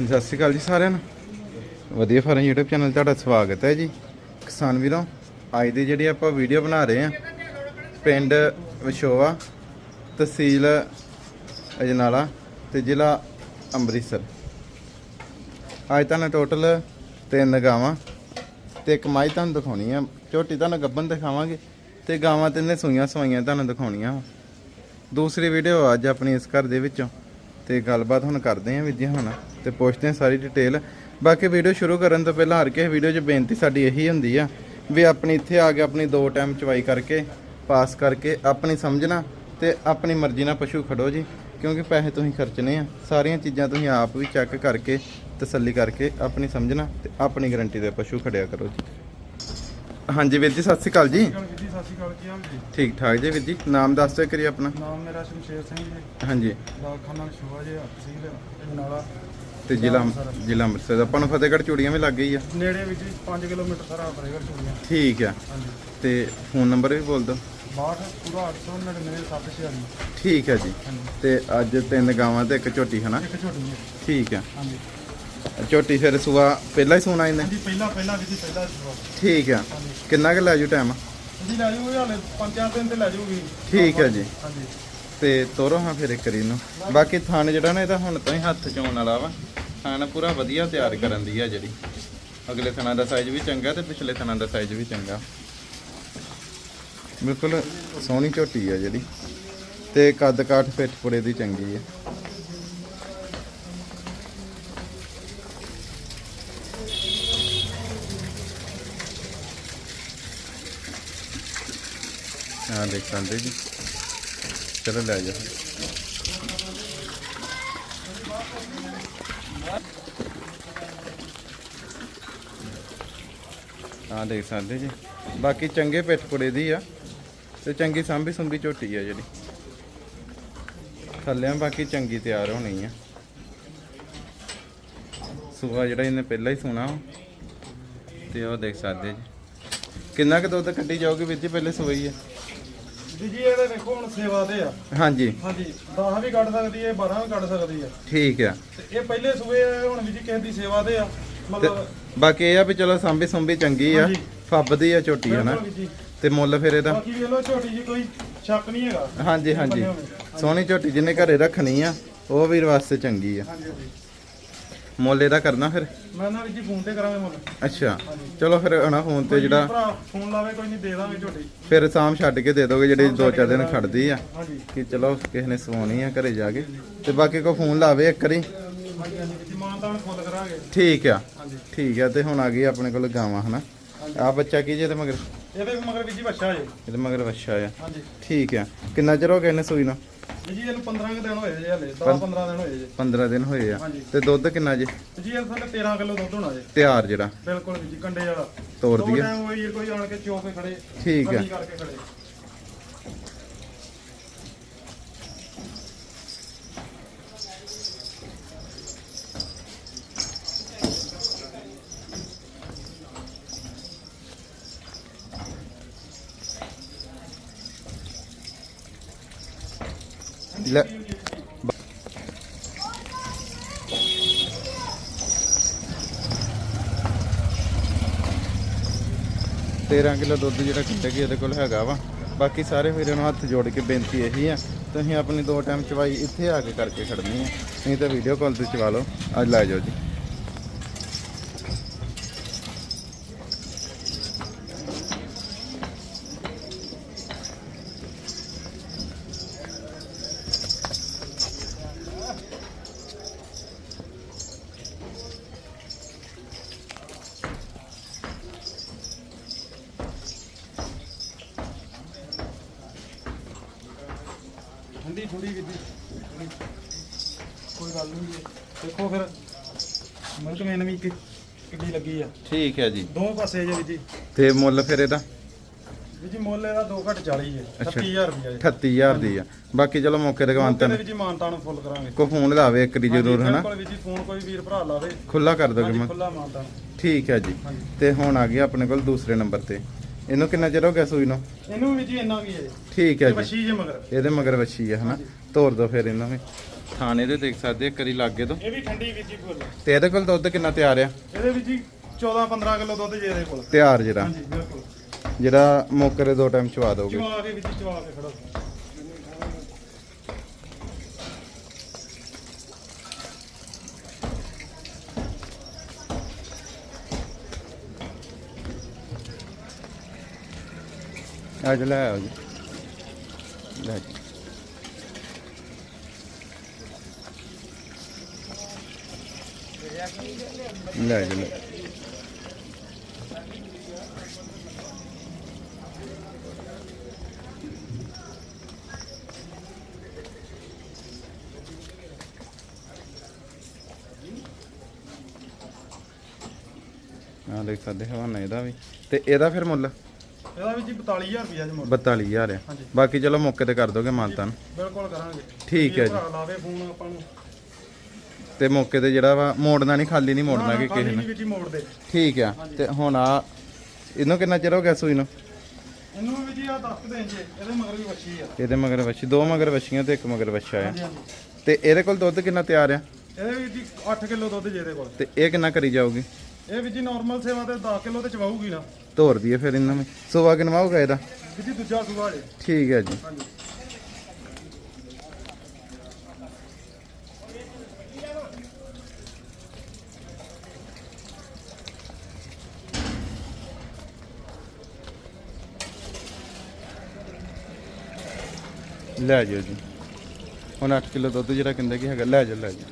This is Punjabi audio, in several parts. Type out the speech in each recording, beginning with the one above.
ਸਤਿ ਸ਼੍ਰੀ ਅਕਾਲ ਜੀ ਸਾਰਿਆਂ ਨੂੰ। ਵਧੀਆ ਫਾਰਮ YouTube ਚੈਨਲ ਤੁਹਾਡਾ ਸਵਾਗਤ ਹੈ ਜੀ। ਕਿਸਾਨ ਵੀਰੋ, ਅੱਜ ਦੀ ਜਿਹੜੀ ਆਪਾਂ ਵੀਡੀਓ ਬਣਾ ਰਹੇ ਹਾਂ, ਪਿੰਡ ਵਿਸ਼ੋਵਾ ਤਹਿਸੀਲ ਅਜਨਾਲਾ ਤੇ ਜ਼ਿਲ੍ਹਾ ਅੰਮ੍ਰਿਤਸਰ। ਅੱਜ ਤੁਹਾਨੂੰ ਟੋਟਲ ਤਿੰਨ ਗਾਵਾਂ ਤੇ ਇੱਕ ਮਾਈ ਤੁਹਾਨੂੰ ਦਿਖਾਉਣੀ ਆ। ਝੋਟੀ ਤੁਹਾਨੂੰ ਗੱਬਨ ਦਿਖਾਵਾਂਗੇ ਤੇ ਗਾਵਾਂ ਤਿੰਨੇ ਸੂਈਆਂ ਸਵਾਈਆਂ ਤੁਹਾਨੂੰ ਦਿਖਾਉਣੀਆਂ ਵਾ। ਦੂਸਰੀ ਵੀਡੀਓ ਅੱਜ ਆਪਣੀ ਇਸ ਘਰ ਦੇ ਵਿੱਚੋਂ। ਤੇ ਗੱਲਬਾਤ ਹੁਣ ਕਰਦੇ ਆਂ ਵਿਦਿਆ ਹੁਣ ਤੇ ਪੁੱਛਦੇ ਆਂ ਸਾਰੀ ਡਿਟੇਲ ਬਾਕੀ ਵੀਡੀਓ ਸ਼ੁਰੂ ਕਰਨ ਤੋਂ ਪਹਿਲਾਂ ਹਰ ਕਿਸੇ ਵੀਡੀਓ 'ਚ ਬੇਨਤੀ ਸਾਡੀ ਇਹੀ ਹੁੰਦੀ ਆ ਵੀ ਆਪਣੀ ਇੱਥੇ ਆ ਕੇ ਆਪਣੀ ਦੋ ਟਾਈਮ ਚਵਾਈ ਕਰਕੇ ਪਾਸ ਕਰਕੇ ਆਪਣੀ ਸਮਝਣਾ ਤੇ ਆਪਣੀ ਮਰਜ਼ੀ ਨਾਲ ਪਸ਼ੂ ਖੜੋ ਜੀ, ਕਿਉਂਕਿ ਪੈਸੇ ਤੁਸੀਂ ਖਰਚਣੇ ਆ। ਸਾਰੀਆਂ ਚੀਜ਼ਾਂ ਤੁਸੀਂ ਆਪ ਵੀ ਚੈੱਕ ਕਰਕੇ, ਤਸੱਲੀ ਕਰਕੇ ਆਪਣੀ ਸਮਝਣਾ ਤੇ ਆਪਣੀ ਗਾਰੰਟੀ ਦੇ ਪਸ਼ੂ ਖੜਿਆ ਕਰੋ ਜੀ। ਹਾਂਜੀ ਵੀਰ ਜੀ ਸਤਿ ਸ਼੍ਰੀ ਅਕਾਲ ਜੀ। ਗੱਲ ਜੀ ਸਤਿ ਸ਼੍ਰੀ ਅਕਾਲ ਕੀ ਹਾਲ ਜੀ ਠੀਕ ਠਾਕ ਜੀ ਵੀਰ ਜੀ ਨਾਮ ਦੱਸ ਦਿਓ ਕਰੀ ਆਪਣਾ। ਨਾਮ ਮੇਰਾ ਸ਼ਮਸ਼ੇਰ ਸਿੰਘ ਜੀ। ਹਾਂਜੀ। ਡਾਕਖਾਨਾ ਸ਼ੋਆ ਜੀ ਤਹਿਸੀਲ ਜਨਾਲਾ ਤੇ ਜ਼ਿਲ੍ਹਾ ਜ਼ਿਲ੍ਹਾ ਅੰਮ੍ਰਿਤਸਰ। ਦਾ ਆਪਾਂ ਨੂੰ ਫਤਿਹਗੜ੍ਹ ਚੂੜੀਆਂ ਵੀ ਲੱਗ ਗਈ ਆ। ਨੇੜੇ ਵਿੱਚ 5 ਕਿਲੋਮੀਟਰ ਸਾਰਾ ਫਰੇਗਰ ਚੁਣੀਆਂ ਠੀਕ ਆ। ਹਾਂਜੀ। ਤੇ ਫੋਨ ਨੰਬਰ ਵੀ ਬੋਲ ਦਿਓ। 62 ਪੂਰਾ 899 746 ਠੀਕ ਹੈ ਜੀ। ਤੇ ਅੱਜ ਤਿੰਨ ਗਾਵਾਂ ਤੇ ਇੱਕ ਝੋਟੀ ਹਨਾ? ਇੱਕ ਹੈ ਠੀਕ ਆ। ਹਾਂਜੀ। ਝੋਟੀ ਫਿਰ ਸੁਆ ਪਹਿਲਾਂ ਹੀ ਸੋਣਾ ਇਹਨੇ? ਹਾਂਜੀ ਪਹਿਲਾ ਪਹਿਲਾ ਵੀ ਜੀ ਪਹਿਲਾ ਸ਼ੋਆ। ਠੀਕ ਆ। ਹਾਂਜੀ। ਕਿੰਨਾ ਕੁ ਲੈ ਜੂ ਟਾਈਮ ਜੀ ਲੈ ਜੂਗੀ ਹਾਲੇ ਪੰਜ ਚਾਰ ਦਿਨ ਤੇ ਲੈ ਜੂਗੀ। ਠੀਕ ਹੈ ਜੀ। ਹਾਂਜੀ। ਤੇ ਤੋਰੋ ਹਾਂ ਫਿਰ ਇੱਕ ਰੀ ਨੂੰ ਬਾਕੀ ਥਣ ਜਿਹੜਾ ਨਾ ਇਹਦਾ ਹੁਣ ਤਾਂ ਹੀ ਹੱਥ ਚੋਣ ਵਾਲਾ ਵਾ। ਥਣ ਪੂਰਾ ਵਧੀਆ ਤਿਆਰ ਕਰਨ ਦੀ ਆ ਜਿਹੜੀ। ਅਗਲੇ ਥਣਾਂ ਦਾ ਸਾਈਜ਼ ਵੀ ਚੰਗਾ ਤੇ ਪਿਛਲੇ ਥਣਾਂ ਦਾ ਸਾਈਜ਼ ਵੀ ਚੰਗਾ। ਬਿਲਕੁਲ ਸੋਹਣੀ ਝੋਟੀ ਆ ਜਿਹੜੀ। ਤੇ ਕੱਦ ਕਾਠ ਪਿੱਠ ਪੁੜੇ ਦੀ ਚੰਗੀ ਹੈ, ਦੇਖ ਸਕਦੇ ਜੀ। ਚਲੋ ਲੈ ਜਾ ਆ ਦੇਖ ਸਕਦੇ ਜੀ। ਬਾਕੀ ਚੰਗੇ ਪਿੱਠ ਪੁੜੇ ਦੀ ਆ ਤੇ ਚੰਗੀ ਸਾਂਭੀ ਸੁੰਭੀ ਝੋਟੀ ਆ ਜਿਹੜੀ। ਥੱਲਿਆਂ ਬਾਕੀ ਚੰਗੀ ਤਿਆਰ ਹੋਣੀ ਆ। ਸੂਆ ਜਿਹੜਾ ਇਹਨੇ ਪਹਿਲਾਂ ਹੀ ਸੁਣਾ ਤੇ ਉਹ ਦੇਖ ਸਕਦੇ ਜੀ। ਕਿੰਨਾ ਕੁ ਦੁੱਧ ਕੱਢੀ ਜਾਊਗੀ ਵੀਰ ਜੀ, ਪਹਿਲੇ ਸੂਈ ਆ। ਜੀ ਜੀ ਇਹਦੇ ਦੇਖੋ ਹੁਣ ਸੇਵਾ ਦੇ ਆ। ਹਾਂਜੀ। ਹਾਂਜੀ 10 ਵੀ ਕੱਢ ਸਕਦੀ ਹੈ 12 ਵੀ ਕੱਢ ਸਕਦੀ ਹੈ ਠੀਕ ਆ। ਤੇ ਇਹ ਪਹਿਲੇ ਸੂਏ ਆ, ਹੁਣ ਵੀ ਜੀ ਕਿਸੇ ਦੀ ਸੇਵਾ ਦੇ ਆ। ਤੇ ਮਤਲਬ ਬਾਕੀ ਇਹ ਆ ਵੀ ਚਲੋ ਸਾਂਭੀ ਸੁੰਭੀ ਚੰਗੀ ਆ। ਹਾਂਜੀ। ਫੱਬਦੀ ਆ ਝੋਟੀ ਹਨਾ? ਬਿਲਕੁਲ ਜੀ। ਤੇ ਮੁੱਲ ਫਿਰ ਇਹਦਾ ਬਾਕੀ ਵੇਖ ਲਓ ਛੋਟੀ ਜੀ ਕੋਈ ਸ਼ੱਕ ਨਹੀਂ ਹੈਗਾ। ਹਾਂਜੀ ਹਾਂਜੀ। ਸੋਹਣੀ ਝੋਟੀ ਜਿਹਨੇ ਘਰੇ ਰੱਖਣੀ ਆ ਉਹ ਵੀਰ ਵਾਸਤੇ ਚੰਗੀ ਆ। ਹਾਂਜੀ ਹਾਂਜੀ। ਮੁੱਲ ਇਹਦਾ ਕਰਨਾ ਫਿਰ? ਮੈਂ ਨਾ ਵੀ ਜੀ ਫੋਨ ਤੇ ਕਰਾਂਗੇ ਮੁੱਲ। ਅੱਛਾ। ਚਲੋ ਫਿਰ ਹਣਾ ਫੋਨ ਤੇ ਜਿਹੜਾ ਭਰਾ ਫੋਨ ਲਾਵੇ ਕੋਈ ਨਹੀਂ ਦੇ ਦਾਂਗੇ ਝੋਟੀ। ਫਿਰ ਸ਼ਾਮ ਛੱਡ ਕੇ ਦੇ ਦੋਗੇ ਜਿਹੜੀ ਦੋ ਚਾਰ ਦਿਨ ਖੜਦੀ ਆ। ਹਾਂਜੀ। ਕਿ ਚਲੋ ਕਿਸੇ ਨੇ ਸਵਾਉਣੀ ਆ ਘਰੇ ਜਾ ਕੇ। ਤੇ ਬਾਕੀ ਕੋ ਫੋਨ ਲਾਵੇ ਇੱਕ ਵਾਰੀ। ਹਾਂਜੀ ਹਾਂਜੀ ਜੀ ਮਾਨ ਤਾਂ ਫੁੱਲ ਕਰਾਂਗੇ। ਠੀਕ ਆ। ਠੀਕ ਆ ਤੇ ਹੁਣ ਆ ਗਈ ਆਪਣੇ ਕੋਲ ਗਾਵਾਂ ਹਨਾ। ਆ ਬੱਚਾ ਕੀ ਜੇ ਤੇ ਮਗਰ? ਇਹਦੇ ਮਗਰ ਵੀ ਜੀ ਬੱਚਾ ਜੇ। ਇਹਦੇ ਮਗਰ ਵੱਛਾ ਆ। ਹਾਂਜੀ। ਠੀਕ ਆ। ਕਿੰਨਾ ਚਿਰ ਹੋ ਗਿਆ ਇਹਨੇ ਸੂਈ ਨੂੰ? ਜੀ ਇਹਨੂੰ 15 ਕੁ ਦਿਨ ਹੋਏ ਜੇ ਹਲੇ 10 15 ਦਿਨ ਹੋਏ ਜੇ। 15 ਦਿਨ ਹੋਏ ਆ। ਹਾਂਜੀ। ਤੇ ਦੁੱਧ ਕਿੰਨਾ ਜੇ? ਇਹ ਥੱਲੇ 13 ਕਿਲੋ ਦੁੱਧ ਹੋਣਾ ਜੇ। ਤਿਆਰ ਜਿਹੜਾ। ਬਿਲਕੁਲ ਵੀ ਜੀ ਕੰਡੇ ਵਾਲਾ। ਤੋੜ ਦੋ ਦਈਏ। ਕੋਈ ਆਣ ਕੇ ਚੋਕ ਕੇ ਖੜੇ ਠੀਕ ਆ। ਕੱਲੀ ਕਰਕੇ ਖੜੇ। ਲੈ। ਤੇਰਾਂ ਕਿਲੋ ਦੁੱਧ ਜਿਹੜਾ ਕਿੰਨੇ ਕੀ ਇਹਦੇ ਕੋਲ ਹੈਗਾ ਵਾ। ਬਾਕੀ ਸਾਰੇ ਵੀਰਾਂ ਨੂੰ ਹੱਥ ਜੋੜ ਕੇ ਬੇਨਤੀ ਇਹੀ ਆ, ਤੁਸੀਂ ਆਪਣੀ ਦੋ ਟਾਈਮ ਚਵਾਈ ਇੱਥੇ ਆ ਕੇ ਕਰਕੇ ਖੜਨੀ ਹੈ ਨਹੀਂ ਤਾਂ ਵੀਡੀਓ ਕਾਲ ਤੇ ਚਵਾ ਲਓ। ਅੱਜ ਲੈ ਜਾਓ ਜੀ। ਠੰਡੀ ਥੋੜੀ ਵੀ। ਜੀ ਕੋਈ ਗੱਲ ਨਹੀਂ। ਜੀ ਦੇਖੋ ਫਿਰ ਮਿਲਕ ਮੈਨ ਵੀ ਕਿ- ਕਿੱਡੀ ਲੱਗੀ ਆ। ਠੀਕ ਹੈ ਜੀ। ਦੋਵੇਂ ਪਾਸੇ ਜੇ ਵੀ ਜੀ। ਤੇ ਮੁੱਲ ਫਿਰ ਇਹਦਾ? ਵੀ ਜੀ ਮੁੱਲ ਇਹਦਾ 2 ਘੱਟ 40 ਜੇ ਅੱਛਾ। 38000 ਰੁਪਇਆ ਜੀ। 38000 ਦੀ ਆ। ਬਾਕੀ ਚਲੋ ਮੌਕੇ ਤੇ ਗਵਾਂਤਾਂ ਵੀ ਜੀ ਮਾਨਤਾ ਨੂੰ ਫੁੱਲ ਕਰਾਂਗੇ। ਕੋ ਫੋਨ ਲਾਵੇ ਇੱਕ ਦੀ ਜ਼ਰੂਰ ਹਨਾ? ਬਿਲਕੁਲ ਵੀ ਜੀ ਫੋਨ ਕੋਈ ਵੀਰ ਭਰਾ ਲਾਵੇ। ਖੁੱਲਾ ਕਰ ਦੋਗੇ ਹਾਂਜੀ ਮੈਂ ਖੁੱਲਾ ਮਾਨਤਾ ਠੀਕ ਹੈ ਜੀ। ਹਾਂਜੀ। ਤੇ ਹੁਣ ਆ ਗਿਆ ਆਪਣੇ ਕੋਲ ਦੂਸਰੇ ਨੰਬਰ ਤੇ। ਇਹਨੂੰ ਕਿੰਨਾ ਚਿਰ ਹੋ ਗਿਆ ਸੂਈ ਨੂੰ? ਇਹਨੂੰ ਵੀ ਜੀ ਇੰਨਾ ਕੀ ਹੈ। ਠੀਕ ਹੈ ਜੀ। ਬੱਛੀ ਜੇ ਮਗਰ। ਇਹਦੇ ਮਗਰ ਵੱਛੀ ਹੈ ਹਨਾ। ਤੋਰ ਦੋ ਫਿਰ ਇਹਨਾਂ ਵੀ। ਥਾਣੇ ਦੇ ਦੇਖ ਸਕਦੇ ਆ ਕਰੀ ਲਾਗੇ ਤੋਂ। ਇਹ ਵੀ ਠੰਡੀ ਵਿੱਚ ਹੀ ਫੁੱਲ। ਤੇ ਇਹਦੇ ਕੋਲ ਦੁੱਧ ਕਿੰਨਾ ਤਿਆਰ ਆ? ਇਹਦੇ ਵਿੱਚ ਹੀ 14 15 ਕਿਲੋ ਦੁੱਧ ਜੇ ਇਹਦੇ ਕੋਲ। ਤਿਆਰ ਜਿਹੜਾ। ਹਾਂਜੀ ਬਿਲਕੁਲ। ਜਿਹੜਾ ਮੌਕੇ ਦੇ ਦੋ ਟਾਈਮ ਚਵਾ ਦੋਗੇ। ਚਵਾ ਕੇ ਵਿੱਚ ਚਵਾ ਕੇ ਖੜਾ। ਅੱਜ ਲੈ ਆਓ ਜੀ। ਲੈ ਜੀ। ਲੈ ਜੀ, ਲੈ। ਆ ਦੇਖ ਸਕਦੇ ਹਵਾਨਾ ਇਹਦਾ ਵੀ। ਤੇ ਇਹਦਾ ਫਿਰ ਮੁੱਲ? ਇਹਦਾ ਵਿੱਚ ਹੀ 42000 ਰੁਪਇਆ ਜੀ ਮੁੱਲ 42000 ਆ। ਹਾਂਜੀ। ਬਾਕੀ ਚਲੋ ਮੌਕੇ ਤੇ ਕਰ ਦੋਗੇ ਮਾਨਤਾਨ ਬਿਲਕੁਲ ਕਰਾਂਗੇ। ਠੀਕ ਹੈ ਜੇ ਜੀ। ਭਰਾ ਲਾਵੇ ਫੋਨ ਆਪਾਂ ਨੂੰ। ਤੇ ਮੌਕੇ ਤੇ ਜਿਹੜਾ ਵਾ ਮੋੜਨਾ ਨਹੀਂ ਖਾਲੀ ਨਹੀਂ ਮੋੜਨਾ ਕਿ ਕਿਸੇ ਨੇ। ਵਿੱਚ ਹੀ ਮੋੜ ਦੇ ਠੀਕ ਆ। ਤੇ ਹੁਣ ਆ ਇਹਨੂੰ ਕਿੰਨਾ ਚਿਰ ਹੋ ਗਿਆ ਸੂਈ ਨੂੰ? ਇਹਨੂੰ ਵੀ ਜੀ ਆ ਦੱਸ ਦੇਣ ਜੇ ਇਹਦੇ ਮਗਰ ਵੀ ਵੱਛੀ ਆ। ਇਹਦੇ ਮਗਰ ਵੱਛੀ ਦੋ ਮਗਰ ਵੱਛੀਆਂ ਤੇ ਇੱਕ ਮਗਰ ਵੱਛਾ ਆ। ਹਾਂਜੀ ਹਾਂਜੀ। ਤੇ ਇਹਦੇ ਕੋਲ ਦੁੱਧ ਕਿੰਨਾ ਤਿਆਰ ਆ? ਇਹਦੇ ਵਿੱਚ ਜੀ 8 ਕਿਲੋ ਦੁੱਧ ਜੇ ਇਹਦੇ ਕੋਲ। ਤੇ ਇਹ ਕਿੰਨਾ ਕਰੀ ਜਾਊਗੀ? ਇਹ ਵਿੱਚ ਜੀ ਨਾਰਮਲ ਸੇਵਾ ਤੇ 10 ਕਿਲੋ ਤੇ ਚਵਾਊਗੀ ਨਾ। ਧੋਰ ਦਈਏ ਫਿਰ ਇਹਨਾਂ ਨੂੰ। ਸੁਬਾ ਕਿਨਵਾ ਹੋਗਾ ਇਹਦਾ? ਹੀ ਦੂਜਾ ਸੂਆ ਜੇ ਠੀਕ ਹੈ ਜੀ। ਹਾਂਜੀ। ਲੈ ਜਾਓ ਜੀ। ਹੁਣ 8 ਕਿਲੋ ਦੁੱਧ ਜਿਹੜਾ ਕਹਿੰਦਾ ਕਿ ਹੈਗਾ ਲੈ ਜਾਓ ਲੈ ਜਾਓ।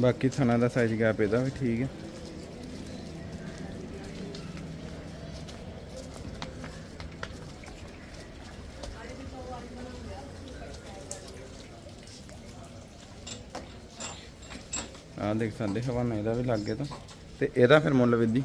ਬਾਕੀ ਥਣਾ ਦਾ ਸਾਈਜ਼ ਗੈਪ ਇਹਦਾ ਵੀ ਠੀਕ ਹੈ। ਆ ਦੇਖ ਸਕਦੇ ਹਵਾਨਾ ਇਹਦਾ ਵੀ ਲੱਗ ਗਿਆ ਤਾਂ। ਤੇ ਇਹਦਾ ਫਿਰ ਮੁੱਲ ਵਿਧੀ।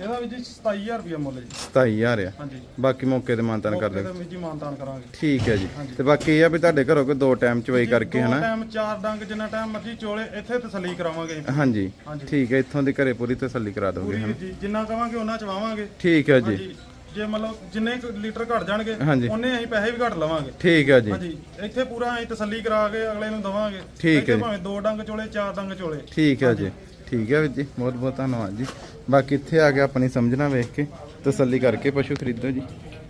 ਇਹਦਾ ਵਿੱਚ ਜੀ 27000 ਰੁਪਇਆ ਮੁੱਲ ਜੀ। 27000 ਆ। ਹਾਂਜੀ। ਬਾਕੀ ਮੌਕੇ ਤੇ ਮਾਨਤਾਨ ਕਰ ਮੌਕੇ ਦੇ ਤੇ ਵਿੱਚ ਹੀ ਮਾਨਤਾਨ ਕਰਾਂਗੇ। ਠੀਕ ਹੈ ਜੀ। ਤੇ ਬਾਕੀ ਇਹ ਆ ਵੀ ਤੁਹਾਡੇ ਘਰੋਂ ਕੋਈ ਦੋ ਟਾਈਮ ਚਵਾਈ ਕਰਕੇ ਹਨਾ? ਟਾਈਮ ਚਾਰ ਡੰਗ ਜਿੰਨਾ ਟਾਈਮ ਮਰਜ਼ੀ ਚੋਲੇ ਇੱਥੇ ਤਸੱਲੀ ਕਰਾਵਾਂਗੇ। ਹਾਂਜੀ। ਠੀਕ ਹੈ ਇੱਥੋਂ ਦੀ ਘਰੇ ਪੂਰੀ ਤਸੱਲੀ ਕਰਾ ਦੋਗੇ ਪੂਰੀ ਜੀ ਜਿੰਨਾ ਕਵਾਂਗੇ ਉਹਨਾਂ ਚਵਾਵਾਂਗੇ। ਠੀਕ ਹੈ ਜੀ। ਜੇ ਮਤਲਬ ਜਿੰਨੇ ਲੀਟਰ ਘਟ ਜਾਣਗੇ। ਉਹਨੇ ਅਸੀਂ ਪੈਸੇ ਵੀ ਘਟ ਲਵਾਂਗੇ। ਠੀਕ ਹੈ ਜੀ। ਹਾਂਜੀ। ਇੱਥੇ ਪੂਰਾ ਅਸੀਂ ਤਸੱਲੀ ਕਰਾ ਕੇ ਅਗਲੇ ਨੂੰ ਦਵਾਂਗੇ। ਠੀਕ ਹੈ ਜੀ। ਭਾਵੇਂ ਦੋ ਡੰਗ ਚੋਲੇ ਚਾਰ ਡੰਗ ਚੋਲੇ। ਠੀਕ ਹੈ ਜੀ। ਠੀਕ ਹੈ ਵੀਰ ਜੀ, ਬਹੁਤ ਬਹੁਤ ਧੰਨਵਾਦ ਜੀ। ਬਾਕੀ ਇੱਥੇ ਆ ਕੇ ਆਪਣੀ ਸਮਝਣਾ ਵੇਖ ਕੇ ਤਸੱਲੀ ਕਰਕੇ ਪਸ਼ੂ ਖਰੀਦੋ ਜੀ।